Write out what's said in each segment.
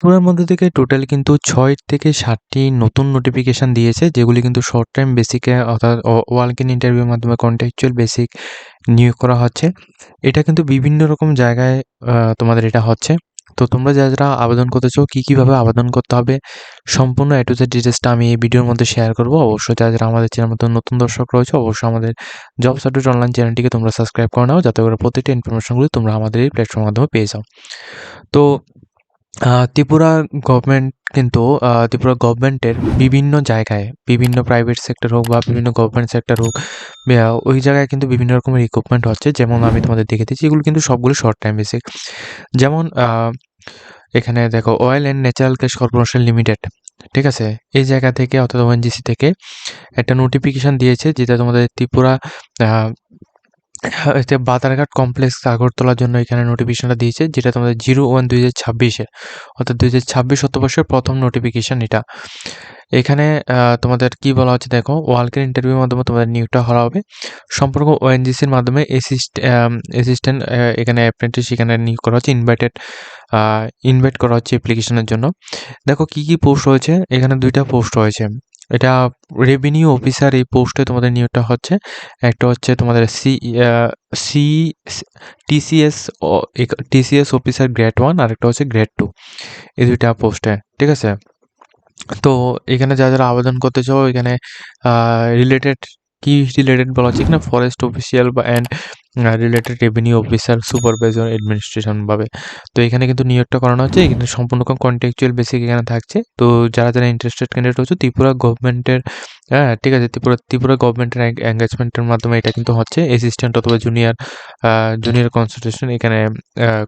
ত্রিপুরার মধ্যে থেকে টোটাল কিন্তু ছয় থেকে সাতটি নতুন নোটিফিকেশান দিয়েছে, যেগুলি কিন্তু শর্ট টাইম বেসিকে অর্থাৎ ওয়ার্ক ইন ইন্টারভিউর মাধ্যমে কন্ট্যাকচুয়াল বেসিক নিয়োগ করা হচ্ছে। এটা কিন্তু বিভিন্ন রকম জায়গায় তোমাদের এটা হচ্ছে। তো তোমরা যারা যারা আবেদন করতে চাও কী কীভাবে আবেদন করতে হবে, সম্পূর্ণ এ টু জেড ডিটেলসটা আমি এই ভিডিওর মধ্যে শেয়ার করব। অবশ্যই যারা যারা আমাদের চ্যানেল মধ্যে নতুন দর্শক রয়েছে, অবশ্যই আমাদের জব সার্টিফিকেট অনলাইন চ্যানেলটিকে তোমরা সাবস্ক্রাইব করে নাও, যাতে করে প্রতিটা ইনফরমেশনগুলি তোমরা আমাদের এই প্ল্যাটফর্মের মাধ্যমে পেয়ে যাও। তো ত্রিপুরা গভর্নমেন্ট কিন্তু ত্রিপুরা গভর্নমেন্টের বিভিন্ন জায়গায়, বিভিন্ন প্রাইভেট সেক্টর হোক বা বিভিন্ন গভর্নমেন্ট সেক্টর হোক ওই জায়গায় কিন্তু বিভিন্ন রকমের রিক্রুটমেন্ট হচ্ছে। যেমন আমি তোমাদের দেখে দিচ্ছি, এগুলো কিন্তু সবগুলো শর্ট টাইম বেসিক যেমন এখানে দেখো oil and natural gas corporation limited ঠিক আছে? এই জায়গা থেকে, অর্থাৎ ওএনজিসি থেকে একটা নোটিফিকেশান দিয়েছে, যেটা তোমাদের ত্রিপুরা এটা বাতারঘাট কমপ্লেক্স আগরতলার জন্য এখানে নোটিফিকেশনটা দিয়েছে, যেটা তোমাদের জিরো ওয়ান দুই হাজার ছাব্বিশে। অর্থাৎ দুই হাজার ছাব্বিশ শতবর্ষের প্রথম নোটিফিকেশন এটা। এখানে তোমাদের কি বলা হচ্ছে দেখো ওয়ার্কের ইন্টারভিউর মাধ্যমে তোমাদের নিয়োগটা করা হবে। সম্পর্ক ওএনজিসির মাধ্যমে অ্যাসিস্ট অ্যাসিস্ট্যান্ট এখানে অ্যাপ্রেন্টিস এখানে নিয়োগ করা হচ্ছে ইনভাইটেড ইনভাইট করা হচ্ছে অ্যাপ্লিকেশনের জন্য। দেখো কি কি পোস্ট রয়েছে, এখানে দুইটা পোস্ট রয়েছে। এটা রেভিনিউ অফিসার এই পোস্টে তোমাদের নিয়োগটা হচ্ছে। একটা হচ্ছে তোমাদের C C TCS TCS officer grade one আর একটা হচ্ছে গ্রেড টু এই দুইটা পোস্টে ঠিক আছে? তো এখানে যারা যারা আবেদন করতে চাও, এখানে রিলেটেড কি রিলেটেড বলা হচ্ছে? এখানে ফরেস্ট অফিসিয়াল বা and related revenue officer supervisor administration ভাবে। তো এখানে কিন্তু নিয়োগটা করানো হচ্ছে এখানে সম্পূর্ণ কন্ট্যাকচুয়াল বেসিক এখানে থাকছে। তো যারা যারা ইন্টারেস্টেড ক্যান্ডিডেট হচ্ছে, ত্রিপুরা গভর্নমেন্টের হ্যাঁ ঠিক আছে, ত্রিপুরা ত্রিপুরা গভর্নমেন্টের এঙ্গেজমেন্টের মাধ্যমে এটা কিন্তু হচ্ছে। অ্যাসিস্ট্যান্ট অথবা জুনিয়র জুনিয়র কনসালটেশন এখানে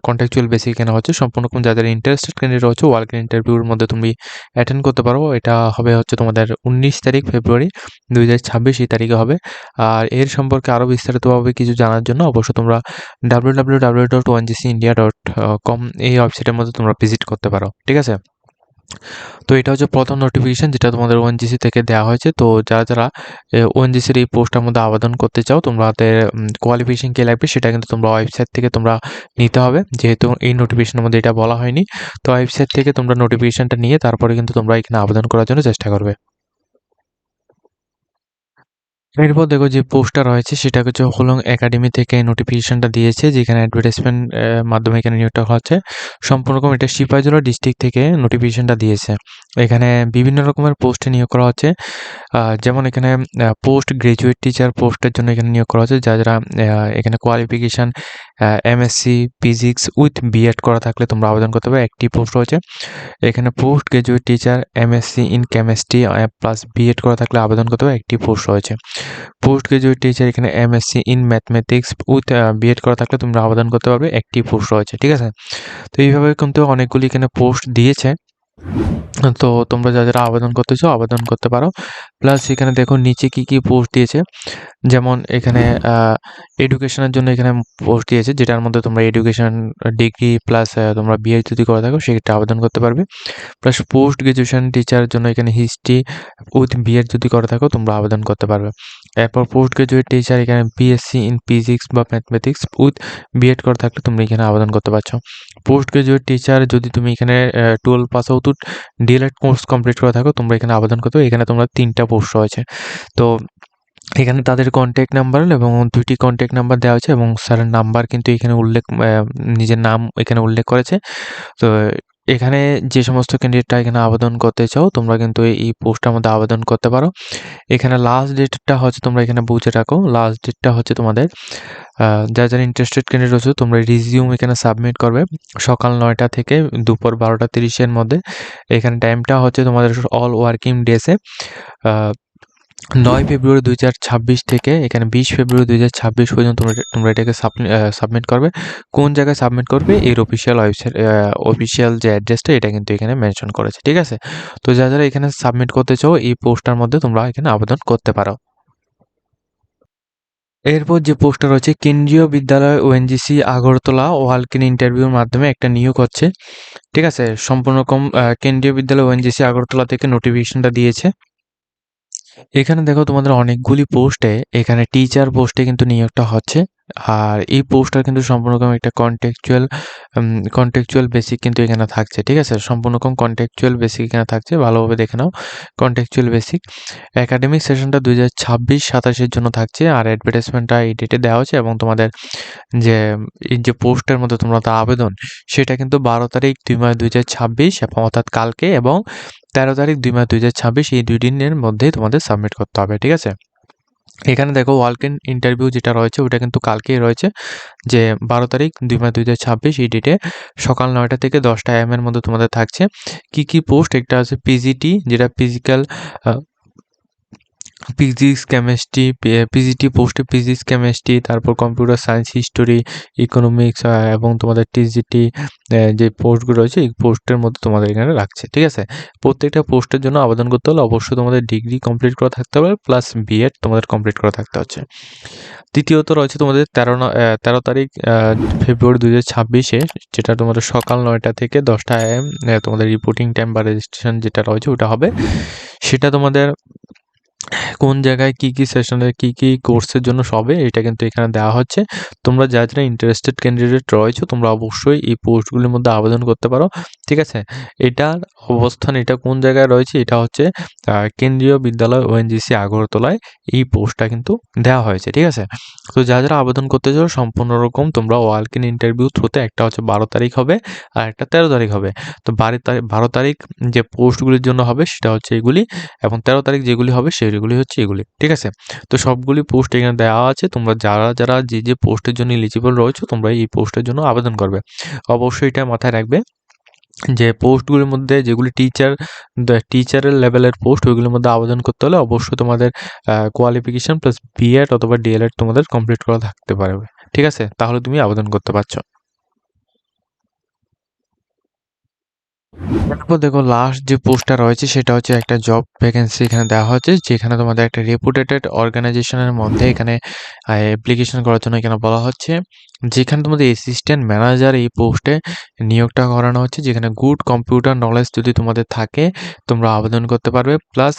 কন্ট্যাকচুয়াল বেসিক এখানে হচ্ছে। সম্পূর্ণ যাদের ইন্টারেস্টেড ক্যান্ডিডেট হচ্ছে ওয়ার্ক ইন্টারভিউর মধ্যে তুমি অ্যাটেন্ড করতে পারো। এটা হবে হচ্ছে তোমাদের উনিশ তারিখ ফেব্রুয়ারি দুই হাজার ছাব্বিশ, এই তারিখে হবে। আর এর সম্পর্কে আরও বিস্তারিতভাবে কিছু জানার অবশ্যই তোমরা W W dot one India dot com এই ওয়েবসাইটের মধ্যে তোমরা ভিজিট করতে পারো, ঠিক আছে? তো এটা হচ্ছে প্রথম নোটিফিকেশান যেটা তোমাদের ওএনজিসি থেকে দেওয়া হয়েছে। তো যারা যারা ওএনজিসির এই পোস্টের মধ্যে আবেদন করতে চাও তোমাদের কোয়ালিফিকেশন কে লাগবে সেটা কিন্তু তোমরা ওয়েবসাইট থেকে তোমরা নিতে হবে। যেহেতু এই নোটিফিকেশনের মধ্যে এটা বলা হয়নি, তো ওয়েবসাইট থেকে তোমরা নোটিফিকেশনটা নিয়ে তারপরে কিন্তু তোমরা এখানে আবেদন করার জন্য চেষ্টা করবে। এরপর দেখো যে পোস্টটা রয়েছে, সেটা হচ্ছে হোলং একাডেমি থেকে নোটিফিকেশনটা দিয়েছে, যেখানে অ্যাডভার্টাইজমেন্ট মাধ্যমে এখানে নিয়োগটা হচ্ছে। সম্পূর্ণ রকম এটা সিপাহীজলা ডিস্ট্রিক্ট থেকে নোটিফিকেশনটা দিয়েছে। এখানে বিভিন্ন রকমের পোস্টে নিয়োগ করা হচ্ছে। যেমন এখানে পোস্ট গ্রাজুয়েট টিচার পোস্টের জন্য এখানে নিয়োগ করা হচ্ছে যা যারা এখানে qualification MSc physics with BEd করা থাকলে তোমরা আবেদন করতে পারবে। একটি পোস্ট রয়েছে। এখানে post graduate teacher MSc in chemistry plus BEd করা থাকলে আবেদন করতে হবে একটি পোস্ট রয়েছে। পোস্ট গ্রাজুয়েট টিচার এখানে MSc in mathematics with BEd করা থাকলে তোমরা আবেদন করতে পারবে, একটি পোস্ট রয়েছে, ঠিক আছে? তো এইভাবে কিন্তু অনেকগুলি এখানে পোস্ট দিয়েছে। তো তোমরা যা যারা আবেদন করতে চাও আবেদন করতে পারো। প্লাস এখানে দেখো নিচে কি কি পোস্ট দিয়েছে। যেমন এখানে এডুকেশনের জন্য এখানে পোস্ট দিয়েছে যেটার মধ্যে তোমরা এডুকেশন ডিগ্রি প্লাস তোমরা বিএ যদি করে থাকো সেটা আবেদন করতে পারবে। প্লাস পোস্ট গ্রাজুয়েশন টিচারের জন্য এখানে হিস্ট্রি উইথ বিএড যদি করে থাকো তোমরা আবেদন করতে পারবে। এরপর পোস্ট গ্রাজুয়েট টিচার এখানে বিএসসি ইন ফিজিক্স বা ম্যাথমেটিক্স উইথ বিএড করে থাকলে তুমি এখানে আবেদন করতে পারছ। পোস্ট গ্রাজুয়েট টিচার যদি তুমি এখানে twelve pass out DElEd course complete করে থাকো, তোমরা এখানে আবেদন করতে এখানে তোমরা তিনটা পোস্ট রয়েছে। তো এখানে তাদের কন্ট্যাক্ট নাম্বার এবং দুইটি কন্ট্যাক্ট নাম্বার দেওয়া হয়েছে এবং স্যারের নাম্বার কিন্তু এখানে উল্লেখ নিজের নাম এখানে উল্লেখ করেছে। তো এখানে যে সমস্ত ক্যান্ডিডেটরা এখানে আবেদন করতে চাও তোমরা কিন্তু এই- পোস্টটার মধ্যে আবেদন করতে পারো। এখানে লাস্ট ডেটটা হচ্ছে তোমরা এখানে বুঝে রাখো। লাস্ট ডেটটা হচ্ছে তোমাদের আহ, যারা যারা ইন্টারেস্টেড ক্যান্ডিডেট হচ্ছে তোমরা রিজিউম এখানে সাবমিট করবে। সকাল নয়টা থেকে দুপুর বারোটা তিরিশের মধ্যে। এখানে টাইমটা হচ্ছে তোমাদের অল ওয়ার্কিং ডেসে নয় ফেব্রুয়ারি দুই হাজার ছাব্বিশ থেকে, এখানে বিশ ফেব্রুয়ারি দুই হাজার ছাব্বিশ পর্যন্ত তোমরা তোমরা এটাকে সাবমিট করবে। কোন জায়গায় সাবমিট করবে? এর অফিসিয়াল ওয়েবসাইট অফিসিয়াল যে অ্যাড্রেসটা এটা কিন্তু এখানে মেনশন করেছে, ঠিক আছে? তো যারা যারা এখানে সাবমিট করতে চাও, এই পোস্টটার মধ্যে তোমরা এখানে আবেদন করতে পারো। এরপর যে পোস্টটা রয়েছে, কেন্দ্রীয় বিদ্যালয় ওএনজিসি আগরতলা ওয়ালকিন ইন্টারভিউর মাধ্যমে একটা নিয়োগ হচ্ছে, ঠিক আছে? সম্পূর্ণ রকম কেন্দ্রীয় বিদ্যালয় ওএনজিসি আগরতলা থেকে নোটিফিকেশনটা দিয়েছে। এখানে দেখো তোমাদের অনেকগুলি পোস্টে এখানে টিচার পোস্টে কিন্তু নিয়োগটা হচ্ছে। আর এই পোস্টটা কিন্তু সম্পূর্ণ রকম একটা কন্টেকচুয়াল কন্টেকচুয়াল বেসিক কিন্তু এখানে থাকছে, ঠিক আছে? সম্পূর্ণ রকম কন্টেকচুয়াল বেসিক এখানে থাকছে, ভালোভাবে দেখে নাও। কন্টেকচুয়াল বেসিক একাডেমিক সেশনটা দুই হাজার ছাব্বিশ সাতাশের জন্য থাকছে, আর অ্যাডভার্টাইজমেন্টটা এই ডেটে দেওয়া হচ্ছে এবং তোমাদের যে, এই যে পোস্টের মধ্যে তোমরা তো আবেদন, সেটা কিন্তু বারো তারিখ দুই মাস দুই হাজার ছাব্বিশ, অর্থাৎ কালকে এবং তেরো তারিখ দুই মাস দুই হাজার ছাব্বিশ, এই দুই দিনের মধ্যেই তোমাদের সাবমিট করতে হবে, ঠিক আছে? এখানে দেখো ওয়ার্ক ইন ইন্টারভিউ যেটা রয়েছে, ওটা কিন্তু কালকেই রয়েছে, যে বারো তারিখ দুই মাস দুই হাজার ছাব্বিশ, এই ডেটে সকাল নয়টা থেকে দশটা এম এর মধ্যে তোমাদের থাকছে। কি কি পোস্ট একটা আছে পিজিটি যেটা ফিজিক্যাল ফিজিক্স কেমিস্ট্রি পিজিটি পোস্টে ফিজিক্স কেমিস্ট্রি তারপর কম্পিউটার সায়েন্স হিস্টোরি ইকোনমিক্স এবং তোমাদের টিজিটি যে পোস্টগুলো রয়েছে, এই পোস্টের মধ্যে তোমাদের এখানে রাখছে ঠিক আছে? প্রত্যেকটা পোস্টের জন্য আবেদন করতে হলে অবশ্যই তোমাদের ডিগ্রি কমপ্লিট করা থাকতে হবে প্লাস বিএড তোমাদের কমপ্লিট করা থাকতে হচ্ছে। তৃতীয়ত রয়েছে তোমাদের তেরো তেরো তারিখ ফেব্রুয়ারি দুই হাজার ছাব্বিশে, যেটা তোমাদের সকাল নয়টা থেকে দশটা এম তোমাদের রিপোর্টিং টাইম বা রেজিস্ট্রেশন যেটা রয়েছে, ওটা হবে। সেটা তোমাদের কোন জায়গায় কি কি সেশনে কি কি কোর্সের জন্য সবে, এটা কিন্তু এখানে দেওয়া হচ্ছে। তোমরা যা যারা ইন্টারেস্টেড ক্যান্ডিডেট রয়েছে, তোমরা অবশ্যই এই পোস্টগুলির মধ্যে আবেদন করতে পারো, ঠিক আছে? এটার অবস্থান, এটা কোন জায়গায় রয়েছে, এটা হচ্ছে কেন্দ্রীয় বিদ্যালয় ওএনজিসি আগরতলায় এই পোস্টটা কিন্তু দেওয়া হয়েছে, ঠিক আছে? তো যা যারা আবেদন করতে চাও, সম্পূর্ণ রকম তোমরা ওয়ার্ক ইন ইন্টারভিউ থ্রুতে একটা হচ্ছে বারো তারিখ হবে আর একটা তেরো তারিখ হবে। তো বারো তারিখ বারো তারিখ যে পোস্টগুলির জন্য হবে, সেটা হচ্ছে এগুলি, এবং তেরো তারিখ যেগুলি হবে, সেগুলি হচ্ছে এগুলি, ঠিক আছে? তো সবগুলি পোস্ট এখানে দেওয়া আছে। তোমরা যারা যারা যে যে পোস্টের জন্য এলিজিবল রয়েছে, তোমরা এই পোস্টের জন্য আবেদন করবে। অবশ্যই এটা মাথায় রাখবে যে পোস্টগুলির মধ্যে যেগুলি টিচার টিচারের লেভেলের পোস্ট ওইগুলির মধ্যে আবেদন করতে হলে অবশ্যই তোমাদের কোয়ালিফিকেশান প্লাস বিএড অথবা ডিএলএড তোমাদের কমপ্লিট করা থাকতে পারবে। ঠিক আছে? তাহলে তুমি আবেদন করতে পারছ। তারপর দেখো লাস্ট যে পোস্টটা রয়েছে, সেটা হচ্ছে একটা জব ভ্যাকেন্সি এখানে দেওয়া হচ্ছে যেখানে তোমাদের একটা রেপুটেটেড অর্গানাইজেশনের মধ্যে এখানে অ্যাপ্লিকেশন করার জন্য এখানে বলা হচ্ছে। যেখানে তোমাদের অ্যাসিস্ট্যান্ট ম্যানেজার এই পোস্টে নিয়োগটা করানো হচ্ছে, যেখানে গুড কম্পিউটার নলেজ যদি তোমাদের থাকে, তোমরা আবেদন করতে পারবে। প্লাস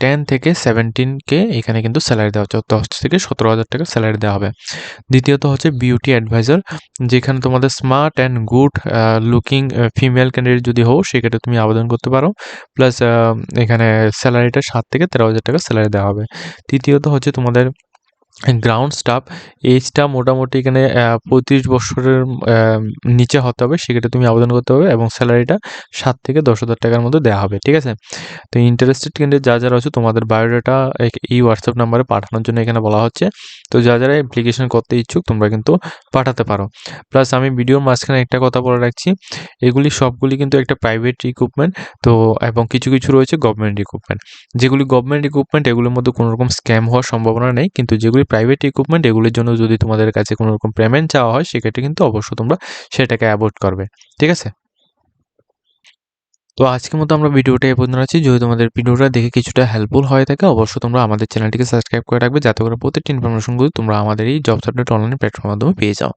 টেন থেকে সেভেন্টিনকে এখানে কিন্তু স্যালারি দেওয়া হচ্ছে, দশ থেকে সতেরো হাজার টাকা স্যালারি দেওয়া হবে। দ্বিতীয়ত হচ্ছে বিউটি অ্যাডভাইজার যেখানে তোমাদের smart and good looking female candidate যদি হও, সেক্ষেত্রে তুমি আবেদন করতে পারো। প্লাস এখানে স্যালারিটা সাত থেকে তেরো হাজার টাকা স্যালারি দেওয়া হবে। তৃতীয়ত হচ্ছে তোমাদের গ্রাউন্ড স্টাফ এজটা মোটামুটি এখানে পঁয়ত্রিশ বছরের নিচে হতে হবে। সেক্ষেত্রে তুমি আবেদন করতে হবে এবং স্যালারিটা সাত থেকে দশ হাজার টাকার মধ্যে দেওয়া হবে, ঠিক আছে? তো ইন্টারেস্টেড ক্যান্ডিডেট যা যারা আছে তোমাদের বায়োডাটা এই হোয়াটসঅ্যাপ নাম্বারে পাঠানোর জন্য এখানে বলা হচ্ছে। তো যা যারা অ্যাপ্লিকেশন করতে ইচ্ছুক তোমরা কিন্তু পাঠাতে পারো। প্লাস আমি ভিডিওর মাঝখানে একটা কথা বলে রাখছি। এগুলি সবগুলি কিন্তু একটা প্রাইভেট রিক্রুটমেন্ট তো, এবং কিছু কিছু রয়েছে গভর্নমেন্ট রিক্রুটমেন্ট যেগুলি গভর্নমেন্ট রিক্রুটমেন্ট এগুলোর মধ্যে কোনো রকম স্ক্যাম হওয়ার সম্ভাবনা নেই, কিন্তু যেগুলি প্রাইভেট ইকুইপমেন্ট এগুলোর জন্য যদি তোমাদের কাছে কোনো রকম পেমেন্ট চাওয়া হয়, সেক্ষেত্রে কিন্তু অবশ্যই তোমরা সেটাকে অ্যাভয়েড করবে। ঠিক আছে? তো আজকের মতো আমরা ভিডিওটা এ পর্যন্ত আছি যদি তোমাদের ভিডিওটা দেখে কিছুটা হেল্পফুল হয়ে থাকে, অবশ্যই তোমরা আমাদের চ্যানেলটিকে সাবস্ক্রাইব করে রাখবে। যাতে করে প্রত্যেকটি ইনফরমেশনগুলো তোমরা আমাদের এই জব সাপডেট অনলাইন প্ল্যাটফর্মের মাধ্যমে পেয়ে যাও।